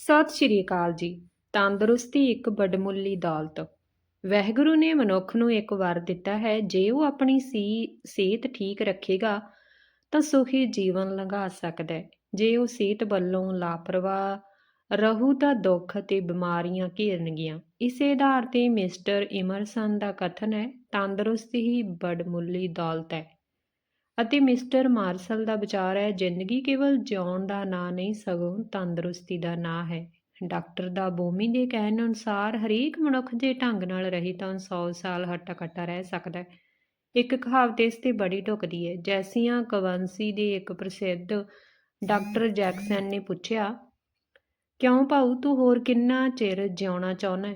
ਸਤਿ ਸ਼੍ਰੀ ਅਕਾਲ ਜੀ। ਤੰਦਰੁਸਤੀ ਇੱਕ ਬੜਮੁੱਲੀ ਦੌਲਤ। ਵਹਿਗੁਰੂ ਨੇ ਮਨੁੱਖ ਨੂੰ ਇੱਕ ਵਾਰ ਦਿੱਤਾ ਹੈ, ਜੇ ਉਹ ਆਪਣੀ ਸੀ, ਸਿਹਤ ਠੀਕ ਰੱਖੇਗਾ, ਤਾਂ ਸੁਖੀ ਜੀਵਨ ਲੰਘਾ ਸਕਦਾ ਹੈ। ਜੇ ਉਹ ਸਿਹਤ ਵੱਲੋਂ ਲਾਪਰਵਾਹ ਰਹੂ, ਤਾਂ ਦੁੱਖ ਅਤੇ ਬਿਮਾਰੀਆਂ ਘੇਰਨਗੀਆਂ। ਇਸੇ ਆਧਾਰ ਤੇ ਮਿਸਟਰ ਇਮਰਸਨ ਦਾ ਕਥਨ ਹੈ, ਤੰਦਰੁਸਤੀ ਹੀ ਬੜਮੁੱਲੀ ਦੌਲਤ ਹੈ। ਅਤੇ ਮਿਸਟਰ ਮਾਰਸ਼ਲ ਦਾ ਵਿਚਾਰ ਹੈ, ਜ਼ਿੰਦਗੀ ਕੇਵਲ ਜਿਉਣ ਦਾ ਨਾਂ ਨਹੀਂ, ਸਗੋਂ ਤੰਦਰੁਸਤੀ ਦਾ ਨਾਂ ਹੈ। ਡਾਕਟਰ ਦਾ ਬੋਮੀ ਦੇ ਕਹਿਣ ਅਨੁਸਾਰ ਹਰੇਕ ਮਨੁੱਖ ਜੇ ਢੰਗ ਨਾਲ ਰਹੀ ਤਾਂ 100 ਸਾਲ ਹੱਟਾ ਕੱਟਾ ਰਹਿ ਸਕਦਾ ਹੈ। ਇੱਕ ਕਹਾਵਤ ਇਸ ਤੇ ਬੜੀ ਢੁਕਦੀ ਹੈ, ਜੈਸੀਆਂ ਕਵੰਸੀ ਦੇ ਇੱਕ ਪ੍ਰਸਿੱਧ ਡਾਕਟਰ ਜੈਕਸਨ ਨੇ ਪੁੱਛਿਆ, ਕਿਉਂ ਭਾਊ ਤੂੰ ਹੋਰ ਕਿੰਨਾ ਚਿਰ ਜਿਉਣਾ ਚਾਹੁੰਦਾ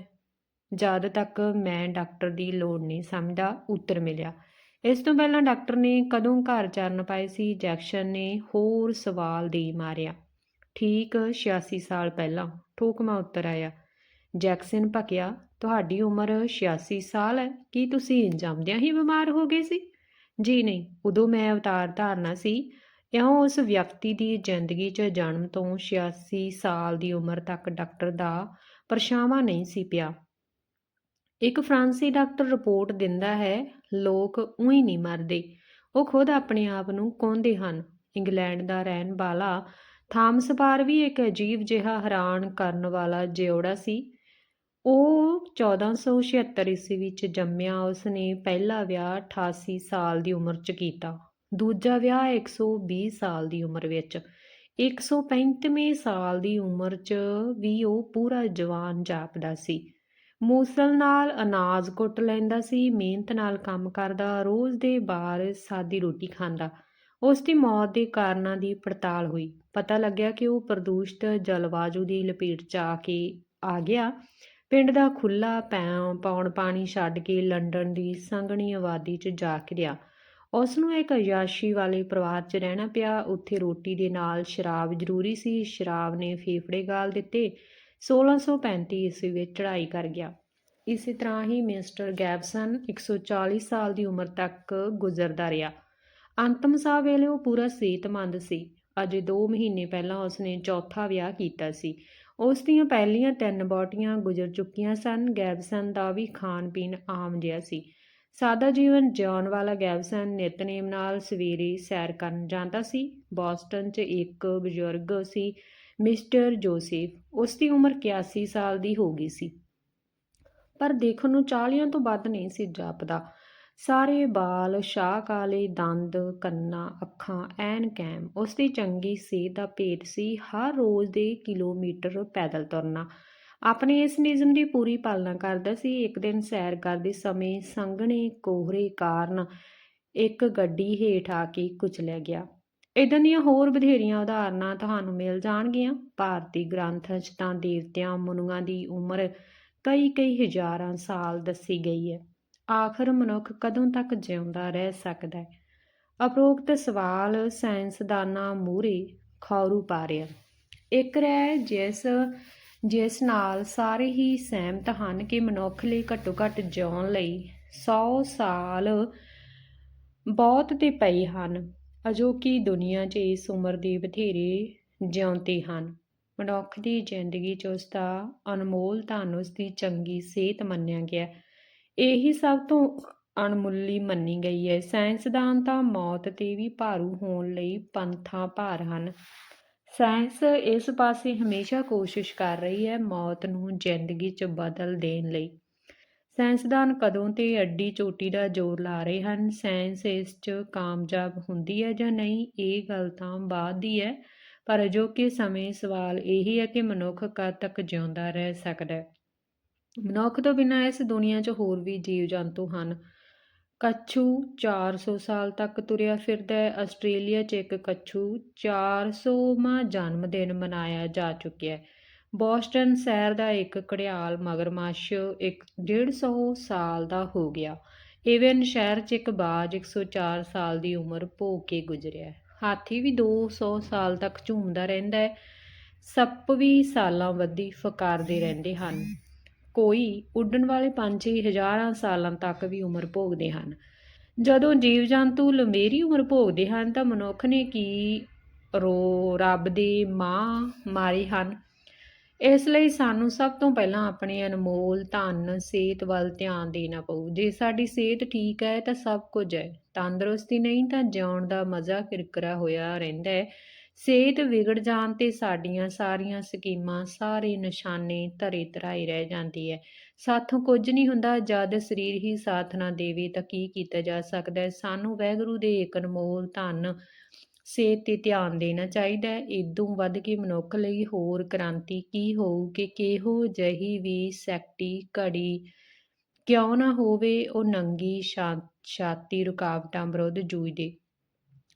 ਜਦ ਤੱਕ ਮੈਂ ਡਾਕਟਰ ਦੀ ਲੋੜ ਨਹੀਂ ਸਮਝਦਾ, ਉੱਤਰ ਮਿਲਿਆ ਇਸ ਤੋਂ ਪਹਿਲਾਂ ਡਾਕਟਰ ਨੇ ਕਦੋਂ ਘਰ ਚਰਨ ਪਾਏ ਸੀ? ਜੈਕਸਨ ਨੇ ਹੋਰ ਸਵਾਲ ਦੇ ਮਾਰਿਆ। ਠੀਕ 86 ਸਾਲ ਪਹਿਲਾਂ ਠੋਕਮਾ ਉੱਤਰ ਆਇਆ। ਜੈਕਸਨ ਭਕਿਆ, ਤੁਹਾਡੀ ਉਮਰ 86 ਸਾਲ ਹੈ, ਕੀ ਤੁਸੀਂ ਜੰਮਦਿਆਂ ਹੀ ਬਿਮਾਰ ਹੋ ਗਏ ਸੀ? ਜੀ ਨਹੀਂ, ਉਦੋਂ ਮੈਂ ਅਵਤਾਰ ਧਾਰਨਾ ਸੀ। ਇਉਂ ਉਸ ਵਿਅਕਤੀ ਦੀ ਜ਼ਿੰਦਗੀ 'ਚ ਜਨਮ ਤੋਂ 86 ਸਾਲ ਦੀ ਉਮਰ ਤੱਕ ਡਾਕਟਰ ਦਾ ਪਰਛਾਵਾਂ ਨਹੀਂ ਸੀ ਪਿਆ। ਇੱਕ ਫਰਾਂਸੀ ਡਾਕਟਰ ਰਿਪੋਰਟ ਦਿੰਦਾ ਹੈ ਲੋਕ ਉਹੀ ਨਹੀਂ ਮਰਦੇ। ਉਹ ਖੁਦ ਆਪਣੇ ਆਪ ਨੂੰ ਕੋਂਦੇ ਹਨ, ਇੰਗਲੈਂਡ ਦਾ ਰਹਿਣ ਵਾਲਾ ਥਾਮਸ ਪਾਰ ਵੀ ਇੱਕ ਅਜੀਬ ਜਿਹਾ ਹੈਰਾਨ ਕਰਨ ਵਾਲਾ ਜਿਉੜਾ ਸੀ। ਉਹ 1476 ਈਸਵੀ ਵਿੱਚ ਜੰਮਿਆ ਉਸ ਨੇ ਪਹਿਲਾ ਵਿਆਹ 88 ਸਾਲ ਦੀ ਉਮਰ 'ਚ ਕੀਤਾ, ਦੂਜਾ ਵਿਆਹ 120 ਸਾਲ ਦੀ ਉਮਰ ਵਿੱਚ। 135ਵੇਂ ਸਾਲ ਦੀ ਉਮਰ 'ਚ ਵੀ ਉਹ ਪੂਰਾ ਜਵਾਨ ਜਾਪਦਾ ਸੀ। ਮੂਸਲ ਨਾਲ ਅਨਾਜ ਕੁੱਟ ਲੈਂਦਾ ਸੀ, ਮਿਹਨਤ ਨਾਲ ਕੰਮ ਕਰਦਾ, ਰੋਜ਼ ਦੇ ਬਾਰ ਸਾਦੀ ਰੋਟੀ ਖਾਂਦਾ। ਉਸ ਦੀ ਮੌਤ ਦੇ ਕਾਰਨਾਂ ਦੀ ਪੜਤਾਲ ਹੋਈ। ਪਤਾ ਲੱਗਿਆ ਕਿ ਉਹ ਪ੍ਰਦੂਸ਼ਿਤ ਜਲਵਾਯੂ ਦੀ ਲਪੇਟ 'ਚ ਆ ਕੇ ਆ ਗਿਆ। ਪਿੰਡ ਦਾ ਖੁੱਲਾ ਪੌਣ ਪਾਣੀ ਛੱਡ ਕੇ ਲੰਡਨ ਦੀ ਸੰਘਣੀ ਆਬਾਦੀ 'ਚ ਜਾ ਘਿਰਿਆ ਉਸ ਨੂੰ ਇੱਕ ਅਯਾਸ਼ੀ ਵਾਲੇ ਪਰਿਵਾਰ 'ਚ ਰਹਿਣਾ ਪਿਆ। ਉੱਥੇ ਰੋਟੀ ਦੇ ਨਾਲ ਸ਼ਰਾਬ ਜ਼ਰੂਰੀ ਸੀ। ਸ਼ਰਾਬ ਨੇ ਫੇਫੜੇ ਗਾਲ ਦਿੱਤੇ। 1635 ਈਸਵੀ ਵਿੱਚ ਚੜ੍ਹਾਈ ਕਰ ਗਿਆ। ਇਸੇ ਤਰ੍ਹਾਂ ਹੀ ਮਿਸਟਰ ਗੈਬਸਨ 140 ਸਾਲ ਦੀ ਉਮਰ ਤੱਕ ਗੁਜ਼ਰਦਾ ਰਿਹਾ। ਅੰਤਮ ਸਾਹ ਵੇਲੇ ਉਹ ਪੂਰਾ ਸਿਹਤਮੰਦ ਸੀ। ਅਜੇ 2 ਮਹੀਨੇ ਪਹਿਲਾਂ ਉਸਨੇ ਚੌਥਾ ਵਿਆਹ ਕੀਤਾ ਸੀ। ਉਸ ਦੀਆਂ ਪਹਿਲੀਆਂ ਤਿੰਨ ਬੋਟੀਆਂ ਗੁਜ਼ਰ ਚੁੱਕੀਆਂ ਸਨ। ਗੈਬਸਨ ਦਾ ਵੀ ਖਾਣ ਪੀਣ ਆਮ ਜਿਹਾ ਸੀ। ਸਾਦਾ ਜੀਵਨ ਜਿਉਣ ਵਾਲਾ ਗੈਬਸਨ ਨਿਤਨੇਮ ਨਾਲ ਸਵੇਰੇ ਸੈਰ ਕਰਨ ਜਾਂਦਾ ਸੀ। ਬੋਸਟਨ 'ਚ ਇੱਕ ਬਜ਼ੁਰਗ ਸੀ। ਮਿਸਟਰ ਜੋਸੇਫ, ਉਸ ਦੀ ਉਮਰ 81 ਸਾਲ ਦੀ ਹੋ ਗਈ ਸੀ। ਪਰ ਦੇਖਣ ਨੂੰ 40 ਤੋਂ ਵੱਧ ਨਹੀਂ ਸੀ ਜਾਪਦਾ। ਸਾਰੇ ਬਾਲ, ਸ਼ਾਹ ਕਾਲੇ, ਦੰਦ, ਕੰਨਾਂ, ਅੱਖਾਂ ਐਨ ਕੈਮ। ਉਸ ਦੀ ਚੰਗੀ ਸਿਹਤ ਦਾ ਭੇਦ ਸੀ ਹਰ ਰੋਜ਼ ਦੇ ਕਿਲੋਮੀਟਰ ਪੈਦਲ ਤੁਰਨਾ। ਆਪਣੇ ਇਸ ਨਿਯਮ ਦੀ ਪੂਰੀ ਪਾਲਣਾ ਕਰਦਾ ਸੀ। ਇੱਕ ਦਿਨ ਸੈਰ ਕਰਦੇ ਸਮੇਂ ਸੰਘਣੇ ਕੋਹਰੇ ਕਾਰਨ ਇੱਕ ਗੱਡੀ ਹੇਠ ਆ ਕੇ ਕੁਚਲਿਆ ਗਿਆ। ਇਦਾਂ ਦੀਆਂ ਹੋਰ ਬਥੇਰੀਆਂ ਉਦਾਹਰਨਾਂ ਤੁਹਾਨੂੰ ਮਿਲ ਜਾਣਗੀਆਂ। ਭਾਰਤੀ ਗ੍ਰੰਥਾਂ 'ਚ ਤਾਂ ਦੇਵਤਿਆਂ ਮਨੁਆਂ ਦੀ ਉਮਰ ਕਈ ਕਈ ਹਜ਼ਾਰਾਂ ਸਾਲ ਦੱਸੀ ਗਈ ਹੈ। ਆਖਰ ਮਨੁੱਖ ਕਦੋਂ ਤੱਕ ਜਿਉਂਦਾ ਰਹਿ ਸਕਦਾ ਹੈ? ਅਪਰੋਕਤ ਸਵਾਲ ਸਾਇੰਸਦਾਨਾਂ ਮੂਹਰੇ ਖੌਰੂ ਪਾ ਰਿਹਾ ਇੱਕ ਰਹਿ ਜਿਸ ਜਿਸ ਨਾਲ ਸਾਰੇ ਹੀ ਸਹਿਮਤ ਹਨ ਕਿ ਮਨੁੱਖ ਲਈ ਘੱਟੋ ਘੱਟ ਜਿਉਣ ਲਈ 100 ਸਾਲ ਬਹੁਤ ਤੇ ਪਏ ਹਨ। ਅਜੋਕੀ ਦੁਨੀਆ 'ਚ ਇਸ ਉਮਰ ਦੇ ਬਥੇਰੇ ਜਿਉਂਦੇ ਹਨ? ਮਨੁੱਖ ਦੀ ਜ਼ਿੰਦਗੀ 'ਚ ਉਸ ਦਾ ਅਨਮੋਲ ਧਨ ਉਸ ਦੀ ਚੰਗੀ ਸਿਹਤ ਮੰਨਿਆ ਗਿਆ ਇਹੀ ਸਭ ਤੋਂ ਅਣਮੁੱਲੀ ਮੰਨੀ ਗਈ ਹੈ। ਸਾਇੰਸਦਾਨ ਤਾਂ ਮੌਤ ਤੇ ਵੀ ਭਾਰੂ ਹੋਣ ਲਈ ਪੰਥਾਂ ਭਾਰ ਹਨ। ਸਾਇੰਸ ਇਸ ਪਾਸੇ ਹਮੇਸ਼ਾ ਕੋਸ਼ਿਸ਼ ਕਰ ਰਹੀ ਹੈ ਮੌਤ ਨੂੰ ਜ਼ਿੰਦਗੀ 'ਚ ਬਦਲ ਦੇਣ ਲਈ। ਸਾਇੰਸਦਾਨ ਕਦੋਂ ਤੇ ਅੱਡੀ ਚੋਟੀ ਦਾ ਜ਼ੋਰ ਲਾ ਰਹੇ ਹਨ? ਸਾਇੰਸ ਇਸ 'ਚ ਕਾਮਯਾਬ ਹੁੰਦੀ ਹੈ ਜਾਂ ਨਹੀਂ? ਇਹ ਗੱਲ ਤਾਂ ਬਾਅਦ ਦੀ ਹੈ, ਪਰ ਅਜੋਕੇ ਸਮੇਂ ਸਵਾਲ ਇਹੀ ਹੈ ਕਿ ਮਨੁੱਖ ਕਦ ਤੱਕ ਜਿਉਂਦਾ ਰਹਿ ਸਕਦਾ ਹੈ? ਮਨੁੱਖ ਤੋਂ ਬਿਨਾਂ ਇਸ ਦੁਨੀਆ 'ਚ ਹੋਰ ਵੀ ਜੀਵ ਜੰਤੂ ਹਨ। ਕੱਛੂ 400 ਸਾਲ ਤੱਕ ਤੁਰਿਆ ਫਿਰਦਾ ਹੈ। ਆਸਟ੍ਰੇਲੀਆ 'ਚ ਇੱਕ ਕੱਛੂ 400ਵਾਂ ਜਨਮ ਦਿਨ ਮਨਾਇਆ ਜਾ ਚੁੱਕਿਆ ਹੈ। ਬੋਸਟਨ ਸ਼ਹਿਰ ਦਾ ਇੱਕ ਘੜਿਆਲ ਮਗਰਮੱਛ ਇੱਕ 150 ਸਾਲ ਦਾ ਹੋ ਗਿਆ। ਏਵਨ ਸ਼ਹਿਰ 'ਚ ਇੱਕ ਬਾਜ 104 ਸਾਲ ਦੀ ਉਮਰ ਭੋਗ ਕੇ ਗੁਜ਼ਰਿਆ। ਹਾਥੀ ਵੀ 200 ਸਾਲ ਤੱਕ ਝੂਮਦਾ ਰਹਿੰਦਾ ਹੈ। ਸੱਪ ਵੀ ਸਾਲਾਂ ਵੱਧੀ ਫਕਾਰਦੇ ਰਹਿੰਦੇ ਹਨ। ਕੋਈ ਉੱਡਣ ਵਾਲੇ ਪੰਛੀ ਹਜ਼ਾਰਾਂ ਸਾਲਾਂ ਤੱਕ ਵੀ ਉਮਰ ਭੋਗਦੇ ਹਨ। ਜਦੋਂ ਜੀਵ ਜੰਤੂ ਲੰਮੇਰੀ ਉਮਰ ਭੋਗਦੇ ਹਨ ਤਾਂ ਮਨੁੱਖ ਨੇ ਕੀ ਰੋ ਰੱਬ ਦੀ ਮਾਂ ਮਾਰੇ ਹਨ? ਇਸ ਲਈ ਸਾਨੂੰ ਸਭ ਤੋਂ ਪਹਿਲਾਂ ਆਪਣੇ ਅਨਮੋਲ, ਧਨ, ਸਿਹਤ ਵੱਲ ਧਿਆਨ ਦੇਣਾ ਪਊ। ਜੇ ਸਾਡੀ ਸਿਹਤ ਠੀਕ ਹੈ ਤਾਂ ਸਭ ਕੁਝ ਹੈ। ਤੰਦਰੁਸਤੀ ਨਹੀਂ ਤਾਂ ਜਿਉਣ ਦਾ ਮਜ਼ਾ ਕਿਰਕਰਾ ਹੋਇਆ ਰਹਿੰਦਾ ਹੈ। ਸਿਹਤ ਵਿਗੜ ਜਾਣ ਤੇ ਸਾਡੀਆਂ ਸਾਰੀਆਂ ਸਕੀਮਾਂ, ਸਾਰੇ ਨਿਸ਼ਾਨੇ ਧਰੇ ਧਰਾਏ ਰਹਿ ਜਾਂਦੀ ਹੈ। ਸਾਥੋਂ ਕੁਝ ਨਹੀਂ ਹੁੰਦਾ, ਜਦ ਸਰੀਰ ਹੀ ਸਾਥ ਨਾ ਦੇਵੇ ਤਾਂ ਕੀ ਕੀਤਾ ਜਾ ਸਕਦਾ ਹੈ? ਸਾਨੂੰ ਵਾਹਿਗੁਰੂ ਦੇ ਇੱਕ ਅਨਮੋਲ, ਧਨ ਸਿਹਤ ਤੇ ਧਿਆਨ ਦੇਣਾ ਚਾਹੀਦਾ ਹੈ। ਇਦੋਂ ਵੱਧ ਕੇ ਮਨੁੱਖ ਲਈ ਹੋਰ ਕ੍ਰਾਂਤੀ ਕੀ ਹੋਊ ਕਿ ਕਿਹੋ ਜਿਹੀ ਵੀ ਸੈਕਟੀ ਘੜੀ ਕਿਉਂ ਨਾ ਹੋਵੇ, ਉਹ ਨੰਗੀ ਛਾਤੀ ਰੁਕਾਵਟਾਂ ਵਿਰੁੱਧ ਜੂਝਦੇ।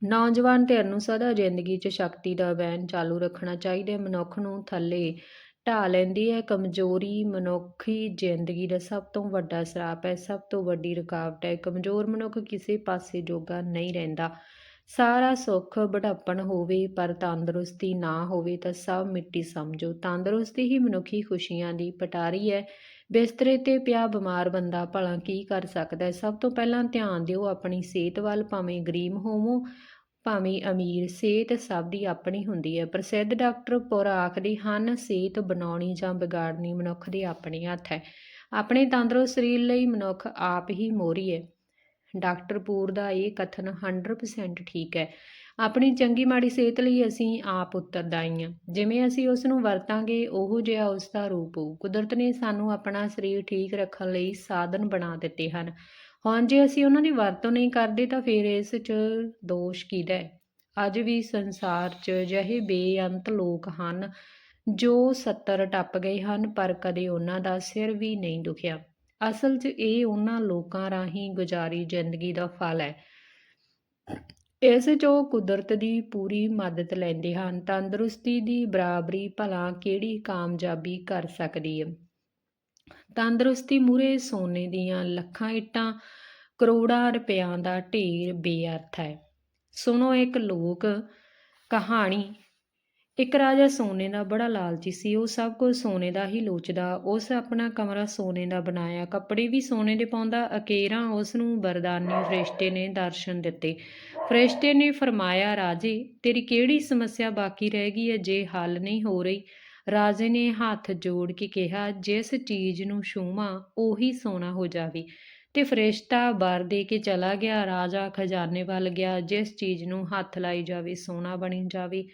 ਨੌਜਵਾਨ ਧਿਰ ਨੂੰ ਸਦਾ ਜ਼ਿੰਦਗੀ 'ਚ ਸ਼ਕਤੀ ਦਾ ਵਹਿਣ ਚਾਲੂ ਰੱਖਣਾ ਚਾਹੀਦਾ ਹੈ। ਮਨੁੱਖ ਨੂੰ ਥੱਲੇ ਢਾ ਲੈਂਦੀ ਹੈ। ਕਮਜ਼ੋਰੀ ਮਨੁੱਖੀ ਜ਼ਿੰਦਗੀ ਦਾ ਸਭ ਤੋਂ ਵੱਡਾ ਸਰਾਪ ਹੈ। ਸਭ ਤੋਂ ਵੱਡੀ ਰੁਕਾਵਟ ਹੈ। ਕਮਜ਼ੋਰ ਮਨੁੱਖ ਕਿਸੇ ਪਾਸੇ ਜੋਗਾ ਨਹੀਂ ਰਹਿੰਦਾ। ਸਾਰਾ ਸੁੱਖ ਬੜਾਪਣ ਹੋਵੇ, ਪਰ ਤੰਦਰੁਸਤੀ ਨਾ ਹੋਵੇ ਤਾਂ ਸਭ ਮਿੱਟੀ ਸਮਝੋ। ਤੰਦਰੁਸਤੀ ਹੀ ਮਨੁੱਖੀ ਖੁਸ਼ੀਆਂ ਦੀ ਪਟਾਰੀ ਹੈ। ਬਿਸਤਰੇ ਤੇ ਪਿਆ ਬਿਮਾਰ ਬੰਦਾ ਭਲਾ ਕੀ ਕਰ ਸਕਦਾ ਹੈ? ਸਭ ਤੋਂ ਪਹਿਲਾਂ ਧਿਆਨ ਦਿਓ ਆਪਣੀ ਸਿਹਤ ਵੱਲ, ਭਾਵੇਂ ਗਰੀਬ ਹੋਵੋ, ਭਾਵੇਂ ਅਮੀਰ। ਸਿਹਤ ਸਭ ਦੀ ਆਪਣੀ ਹੁੰਦੀ ਹੈ। ਪ੍ਰਸਿੱਧ ਡਾਕਟਰ ਪੁਰ ਆਖਦੇ ਹਨ, ਸਿਹਤ ਬਣਾਉਣੀ ਜਾਂ ਵਿਗਾੜਨੀ ਮਨੁੱਖ ਦੇ ਆਪਣੇ ਹੱਥ ਹੈ। ਆਪਣੇ ਤੰਦਰੁਸਤ ਸਰੀਰ ਲਈ ਮਨੁੱਖ ਆਪ ਹੀ ਮੋਰੀ ਹੈ। ਡਾਕਟਰ ਪੂਰ ਦਾ ਇਹ ਕਥਨ 100% ਠੀਕ ਹੈ। ਆਪਣੀ ਚੰਗੀ ਮਾੜੀ ਸਿਹਤ ਲਈ ਅਸੀਂ ਆਪ ਉੱਤਰਦਾਈ ਹਾਂ। ਜਿਵੇਂ ਅਸੀਂ ਉਸ ਨੂੰ ਵਰਤਾਂਗੇ, ਉਹੋ ਜਿਹਾ ਉਸ ਦਾ ਰੂਪ ਹੋਊ। ਕੁਦਰਤ ਨੇ ਸਾਨੂੰ ਆਪਣਾ ਸਰੀਰ ਠੀਕ ਰੱਖਣ ਲਈ ਸਾਧਨ ਬਣਾ ਦਿੱਤੇ ਹਨ। ਹੁਣ ਜੇ ਅਸੀਂ ਉਹਨਾਂ ਦੀ ਵਰਤੋਂ ਨਹੀਂ ਕਰਦੇ ਤਾਂ ਫਿਰ ਇਸ 'ਚ ਦੋਸ਼ ਕਿਹਦਾ ਹੈ? ਅੱਜ ਵੀ ਸੰਸਾਰ 'ਚ ਅਜਿਹੇ ਬੇਅੰਤ ਲੋਕ ਹਨ ਜੋ 70 ਟੱਪ ਗਏ ਹਨ, ਪਰ ਕਦੇ ਉਹਨਾਂ ਦਾ ਸਿਰ ਵੀ ਨਹੀਂ ਦੁਖਿਆ। ਅਸਲ 'ਚ ਇਹ ਉਹਨਾਂ ਲੋਕਾਂ ਰਾਹੀਂ ਗੁਜ਼ਾਰੀ ਜ਼ਿੰਦਗੀ ਦਾ ਫਲ ਹੈ। ਇਸ 'ਚ ਉਹ ਕੁਦਰਤ ਦੀ ਪੂਰੀ ਮਦਦ ਲੈਂਦੇ ਹਨ। ਤੰਦਰੁਸਤੀ ਦੀ ਬਰਾਬਰੀ ਭਲਾ ਕਿਹੜੀ ਕਾਮਯਾਬੀ ਕਰ ਸਕਦੀ ਹੈ? ਤੰਦਰੁਸਤੀ ਮੂਰੇ ਸੋਨੇ ਦੀਆਂ ਲੱਖਾਂ ਇੱਟਾਂ, ਕਰੋੜਾਂ ਰੁਪਇਆਂ ਦਾ ਢੇਰ ਬੇਅਰਥ ਹੈ। ਸੁਣੋ ਇੱਕ ਲੋਕ ਕਹਾਣੀ ਇੱਕ ਰਾਜਾ ਸੋਨੇ ਦਾ ਬੜਾ ਲਾਲਚੀ ਸੀ, ਉਹ ਸਭ ਕੁਝ ਸੋਨੇ ਦਾ ਹੀ ਲੋਚਦਾ। ਉਸ ਆਪਣਾ ਕਮਰਾ ਸੋਨੇ ਦਾ ਬਣਾਇਆ, ਕੱਪੜੇ ਵੀ ਸੋਨੇ ਦੇ ਪਾਉਂਦਾ, ਅਕੇਰਾਂ ਉਸ ਨੂੰ ਬਰਦਾਨੀ ਫਰਿਸ਼ਤੇ ਨੇ ਦਰਸ਼ਨ ਦਿੱਤੇ। ਫਰਿਸ਼ਤੇ ਨੇ ਫਰਮਾਇਆ, ਰਾਜੇ, ਤੇਰੀ ਕਿਹੜੀ ਸਮੱਸਿਆ ਬਾਕੀ ਰਹਿ ਗਈ ਹੈ? ਜੇ ਹੱਲ ਨਹੀਂ ਹੋ ਰਹੀ? ਰਾਜੇ ਨੇ ਹੱਥ ਜੋੜ ਕੇ ਕਿਹਾ, ਜਿਸ ਚੀਜ਼ ਨੂੰ ਛੂਵਾਂ, ਉਹੀ ਸੋਨਾ ਹੋ ਜਾਵੇ। ਤੇ ਫਰਿਸ਼ਤਾ ਵਰ ਦੇ ਕੇ ਚਲਾ ਗਿਆ। ਰਾਜਾ ਖਜ਼ਾਨੇ ਵੱਲ ਗਿਆ। ਜਿਸ ਚੀਜ਼ ਨੂੰ ਹੱਥ ਲਾਈ ਜਾਵੇ, ਸੋਨਾ ਬਣੀ ਜਾਵੇ।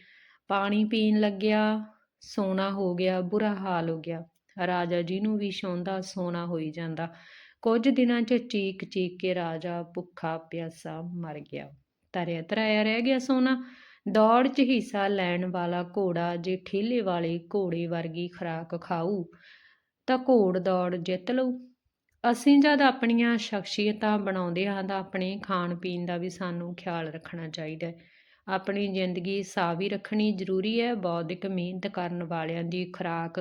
ਪਾਣੀ ਪੀਣ ਲੱਗਿਆ, ਸੋਨਾ ਹੋ ਗਿਆ, ਬੁਰਾ ਹਾਲ ਹੋ ਗਿਆ। ਰਾਜਾ ਜੀ ਨੂੰ ਵੀ ਛੋਂਦਾ ਸੋਨਾ ਹੋਈ ਜਾਂਦਾ। ਕੁਝ ਦਿਨਾਂ 'ਚ ਚੀਕ ਚੀਕ ਕੇ ਰਾਜਾ ਭੁੱਖਾ ਪਿਆਸਾ ਮਰ ਗਿਆ। ਤਰਿਆ ਤਰਾਇਆ ਰਹਿ ਗਿਆ ਸੋਨਾ। ਦੌੜ 'ਚ ਹਿੱਸਾ ਲੈਣ ਵਾਲਾ ਘੋੜਾ ਜੇ ਠੇਲੇ ਵਾਲੇ ਘੋੜੇ ਵਰਗੀ ਖੁਰਾਕ ਖਾਊ, ਤਾਂ ਘੋੜ ਦੌੜ ਜਿੱਤ ਲਊ। ਅਸੀਂ ਜਦ ਆਪਣੀਆਂ ਸ਼ਖਸੀਅਤਾਂ ਬਣਾਉਂਦੇ ਹਾਂ, ਤਾਂ ਆਪਣੇ ਖਾਣ ਪੀਣ ਦਾ ਵੀ ਸਾਨੂੰ ਖਿਆਲ ਰੱਖਣਾ ਚਾਹੀਦਾ ਹੈ। ਆਪਣੀ ਜ਼ਿੰਦਗੀ ਸਾਵੀ ਰੱਖਣੀ ਜ਼ਰੂਰੀ ਹੈ। ਬੌਧਿਕ ਮਿਹਨਤ ਕਰਨ ਵਾਲਿਆਂ ਦੀ ਖੁਰਾਕ,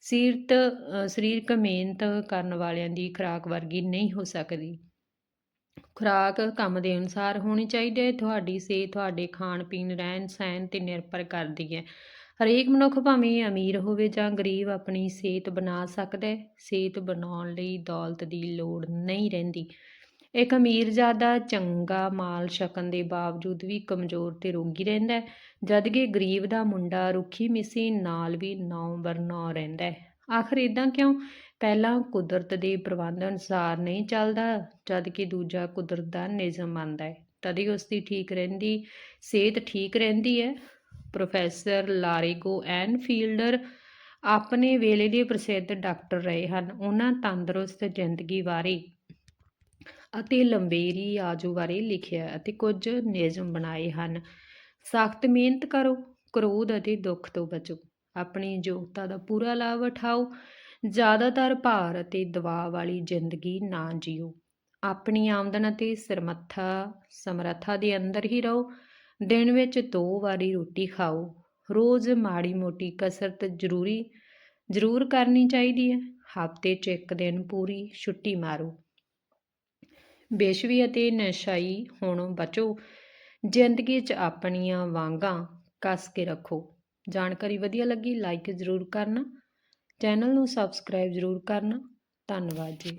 ਸੀਰਤ ਸਰੀਰਕ ਮਿਹਨਤ ਕਰਨ ਵਾਲਿਆਂ ਦੀ ਖੁਰਾਕ ਵਰਗੀ ਨਹੀਂ ਹੋ ਸਕਦੀ। ਖੁਰਾਕ ਕੰਮ ਦੇ ਅਨੁਸਾਰ ਹੋਣੀ ਚਾਹੀਦੀ ਹੈ। ਤੁਹਾਡੀ ਸਿਹਤ, ਤੁਹਾਡੇ ਖਾਣ ਪੀਣ, ਰਹਿਣ ਸਹਿਣ ਤੇ ਨਿਰਭਰ ਕਰਦੀ ਹੈ। ਹਰੇਕ ਮਨੁੱਖ ਭਾਵੇਂ ਅਮੀਰ ਹੋਵੇ ਜਾਂ ਗਰੀਬ ਆਪਣੀ ਸਿਹਤ ਬਣਾ ਸਕਦਾ ਹੈ। ਸਿਹਤ ਬਣਾਉਣ ਲਈ ਦੌਲਤ ਦੀ ਲੋੜ ਨਹੀਂ ਰਹਿੰਦੀ। ਇੱਕ ਅਮੀਰਜ਼ਾਦਾ ਚੰਗਾ ਮਾਲ ਛਕਣ ਦੇ ਬਾਵਜੂਦ ਵੀ ਕਮਜ਼ੋਰ ਤੇ ਰੋਗੀ ਰਹਿੰਦਾ ਹੈ ਜਦਕਿ ਗਰੀਬ ਦਾ ਮੁੰਡਾ ਰੁੱਖੀ ਮਿਸੀ ਨਾਲ ਵੀ ਨੌ ਬਰ ਰਹਿੰਦਾ ਹੈ। ਆਖਰ ਇਦਾਂ ਕਿਉਂ? ਪਹਿਲਾ ਕੁਦਰਤ ਦੇ ਪ੍ਰਬੰਧ ਅਨੁਸਾਰ ਨਹੀਂ ਚੱਲਦਾ ਜਦਕਿ ਦੂਜਾ ਕੁਦਰਤ ਦਾ ਨਿਯਮ ਮੰਨਦਾ ਹੈ। ਹੀ ਉਸ ਦੀ ਠੀਕ ਰਹਿੰਦੀ, ਸਿਹਤ ਠੀਕ ਰਹਿੰਦੀ ਹੈ। ਪ੍ਰੋਫੈਸਰ ਲਾਰੀਗੋ ਐਨ ਫੀਲਡਰ ਆਪਣੇ ਵੇਲੇ ਦੇ ਪ੍ਰਸਿੱਧ ਡਾਕਟਰ ਰਹੇ ਹਨ। ਉਹਨਾਂ ਤੰਦਰੁਸਤ ਜ਼ਿੰਦਗੀ ਬਾਰੇ ਅਤੇ ਲੰਬੇਰੀ ਆਜੂ ਬਾਰੇ ਲਿਖਿਆ ਅਤੇ ਕੁਝ ਨਿਯਮ ਬਣਾਏ ਹਨ। ਸਖਤ ਮਿਹਨਤ ਕਰੋ, ਕ੍ਰੋਧ ਅਤੇ ਦੁੱਖ ਤੋਂ ਬਚੋ। ਆਪਣੀ ਯੋਗਤਾ ਦਾ ਪੂਰਾ ਲਾਭ ਉਠਾਓ। ਜ਼ਿਆਦਾਤਰ ਭਾਰ ਅਤੇ ਦਬਾਅ ਵਾਲੀ ਜ਼ਿੰਦਗੀ ਨਾ ਜੀਓ। ਆਪਣੀ ਆਮਦਨ ਅਤੇ ਸਰਮੱਥਾ ਸਮਰੱਥਾ ਦੇ ਅੰਦਰ ਹੀ ਰਹੋ। ਦਿਨ ਵਿੱਚ ਦੋ ਵਾਰੀ ਰੋਟੀ ਖਾਓ। ਰੋਜ਼ ਮਾੜੀ ਮੋਟੀ ਕਸਰਤ ਜ਼ਰੂਰੀ, ਜ਼ਰੂਰ ਕਰਨੀ ਚਾਹੀਦੀ ਹੈ। ਹਫ਼ਤੇ 'ਚ ਇੱਕ ਦਿਨ ਪੂਰੀ ਛੁੱਟੀ ਮਾਰੋ। ਬੇਸ਼ਵੀ ਅਤੇ ਨਸ਼ਾਈ ਹੋਣੋਂ ਬਚੋ। ਜ਼ਿੰਦਗੀ 'ਚ ਆਪਣੀਆਂ ਵਾਂਗਾਂ ਕੱਸ ਕੇ ਰੱਖੋ। ਜਾਣਕਾਰੀ ਵਧੀਆ ਲੱਗੀ ਲਾਈਕ ਜ਼ਰੂਰ ਕਰਨਾ। ਚੈਨਲ ਨੂੰ ਸਬਸਕ੍ਰਾਈਬ ਜ਼ਰੂਰ ਕਰਨਾ। ਧੰਨਵਾਦ ਜੀ।